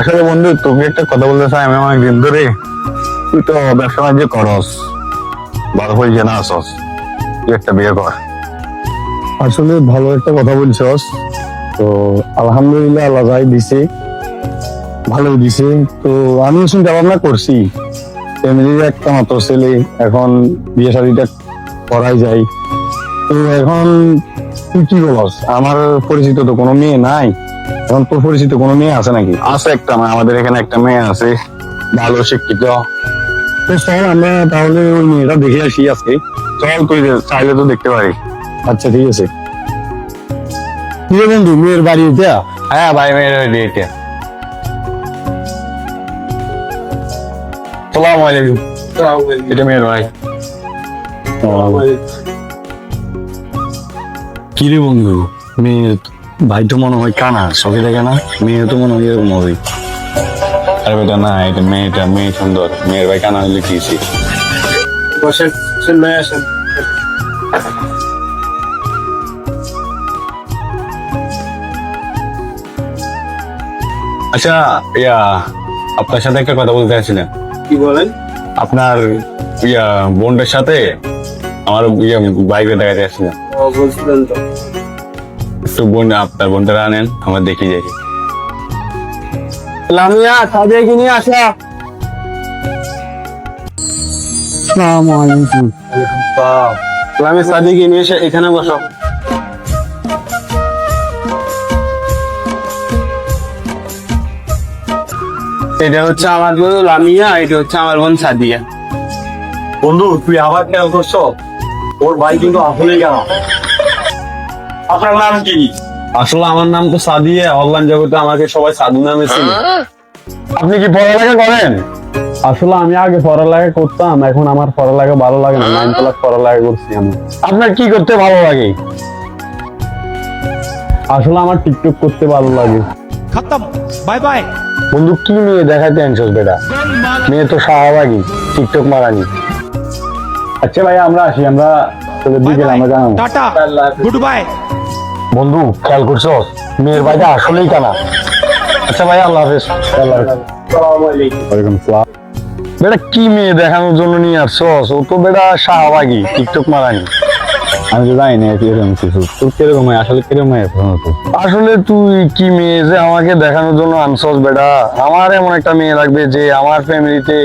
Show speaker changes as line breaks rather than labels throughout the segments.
আসলে বন্ধু তোকে একটা কথা বলতে চাই আমি অনেক দিন ধরে তুই তো ব্যবসা বাণিজ্য করস, ভালো পয়সা না আসস, তুই একটা বিয়ে কর। আসলে ভালো একটা কথা বলছস। তো আলহামদুলিল্লাহ আল্লাহ যাই দিছে ভালো দিছে। তো আমি চিন্তা ভাবনা করছি ফ্যামিলির একটা মাত্র ছেলে, এখন বিয়ে শাড়িটা করাই যায়। তো এখন তুই কি বলস আমার পরিচিত তো কোনো মেয়ে নাই। এখন তোর পরিচিত কোনো মেয়ে আছে নাকি? আছে একটা না আমাদের এখানে একটা মেয়ে আছে ভালো শিক্ষিত। তো চল আমরা তাহলে ওই মেয়েটা দেখে আসি আজকে। চল তুই চাইলে তো দেখতে পারি। আচ্ছা ঠিক আছে। কি রে বন্ধু মেয়ের বাড়ি এটা? হ্যাঁ ভাই মেয়ের বাড়ি এটা। সালাম আলাইকুম। এটা মেয়ের ভাই। কি রে বন্ধু? মেয়ে ভাই তো মনে হয় কানা সবাই দেখে না? মেয়ে তো মনে হয় এরকম হবে। আরে বেটা না এটা মেয়েটা মেয়ে সুন্দর। মেয়ের ভাই কানা হলে কি?
বসেন আসেন।
আচ্ছা ইয়া আপনার সাথে একটা কথা বলতে চাইছিলাম
কি বলেন?
আপনার ইয়া বোনটার সাথে আমার ইয়া বাইকে দেখাতে আসছিলাম।
ও বলছিলেন তো
একটু বোন আপনার বোনটা আনেন আমার দেখি যাই।
লামিয়া সাজিয়ে কি নিয়ে আসা।
আসসালামু আলাইকুম।
লামিয়া সাজিয়ে নিয়ে এসে এখানে বসো। এটা হচ্ছে আমার বোন লামিয়া এটা হচ্ছে আমার বোন সাদিয়া।
বন্ধু তুই আবার কেন করছ? ওর কিন্তু কেন? আপনার নাম কি?
আসলে আমার নাম তো সাদিয়া অনলাইন জগতে আমাকে সবাই সাধু নামে চিনে।
আপনি কি পড়ালেখা করেন?
আসলে আমি আগে পড়ালেখা করতাম এখন আমার পড়ালেখা ভালো লাগে না। নাইন ক্লাস পড়ালেখা করছি আমি।
আপনার কি করতে ভালো লাগে?
আসলে আমার টিকটক করতে ভালো লাগে।
খতম বাই বাই
বন্ধু কি নিয়ে দেখাতে আনছো বেটা? মেয়ে তো শাহবাগী টিকটক মারানি। আচ্ছা ভাই আমরা আসি আমরা তোদের আমরা জানাব।
টাটা গুড বাই
বন্ধু খেয়াল করছ? মেয়ের ভাইটা আসলেই কানা আচ্ছা ভাই আল্লাহ হাফেজ। আল্লাহ হাফেজ বেটা কি মেয়ে দেখানোর জন্য নিয়ে আসছস? ও তো বেটা শাহবাগি টিকটক মারানি। আমি তো জানি না কিছু তোর কীরকম হয়? আসলে কীরকম হয় আসলে তুই কি মেয়ে যে আমাকে দেখানোর জন্য আনছস বেটা? আমার এমন একটা মেয়ে লাগবে যে আমার ফ্যামিলিতে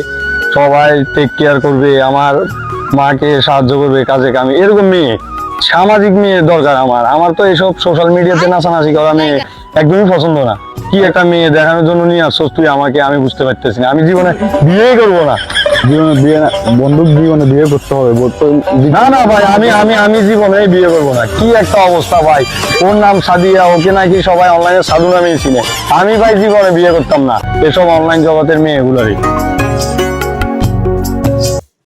সবাই টেক কেয়ার করবে আমার মাকে সাহায্য করবে কাজে কামে। এরকম মেয়ে সামাজিক মেয়ে দরকার আমার। আমার তো এইসব সোশ্যাল মিডিয়াতে নাচানাচি করা মেয়ে একদমই পছন্দ না। কি একটা মেয়ে দেখানোর জন্য নিয়ে আসছস তুই আমাকে আমি বুঝতে পারতেছি না। আমি জীবনে বিয়ে করব না। জীবনে বিয়ে না বন্ধু জীবনে বিয়ে করতে হবে না না ভাই আমি আমি আমি জীবনে বিয়ে করব না। কি একটা অবস্থা ভাই। ওর নাম সাদিয়া ওকে নাকি সবাই অনলাইনে সাধু নামেই চিনে। আমি ভাই জীবনে বিয়ে করতাম না। এসব অনলাইন জগতের মেয়েগুলোরই।